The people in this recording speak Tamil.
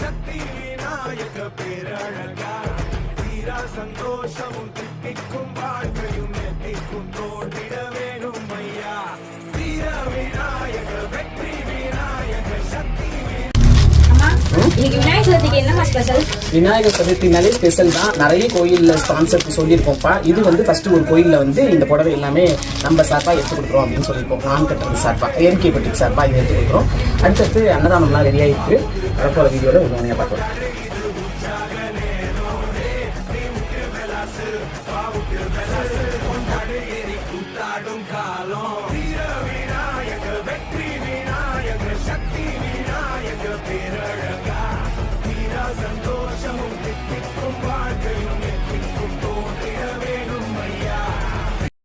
சக்தி நாயக பேரழகா. தீரா சந்தோஷமும் திட்டிக்கும் வாழ் இன்னைக்கு விநாயகர் சதுர்த்திக்கு என்னமா ஸ்பெஷல் விநாயகர் சதுர்த்தினாலே ஸ்பெஷல் தான். நிறைய கோயிலில் ஸ்பான்சர் சொல்லியிருக்கோம்ப்பா. இது வந்து ஃபர்ஸ்ட் ஒரு கோயிலில் வந்து இந்த புடவை எல்லாமே நம்ம சார்பாக எடுத்து கொடுக்குறோம் அப்படின்னு சொல்லியிருக்கோம். நான் கட்டுறது சார்பாக ஏஎம்கே பட்டிக்கு சார்பாக இது எடுத்து கொடுக்குறோம். அடுத்தடுத்து அன்னதானம்லாம் ரெடியாக இருக்கு வரப்போகிற வீடியோவில் உண்மையாக பார்க்கலாம். காலம்.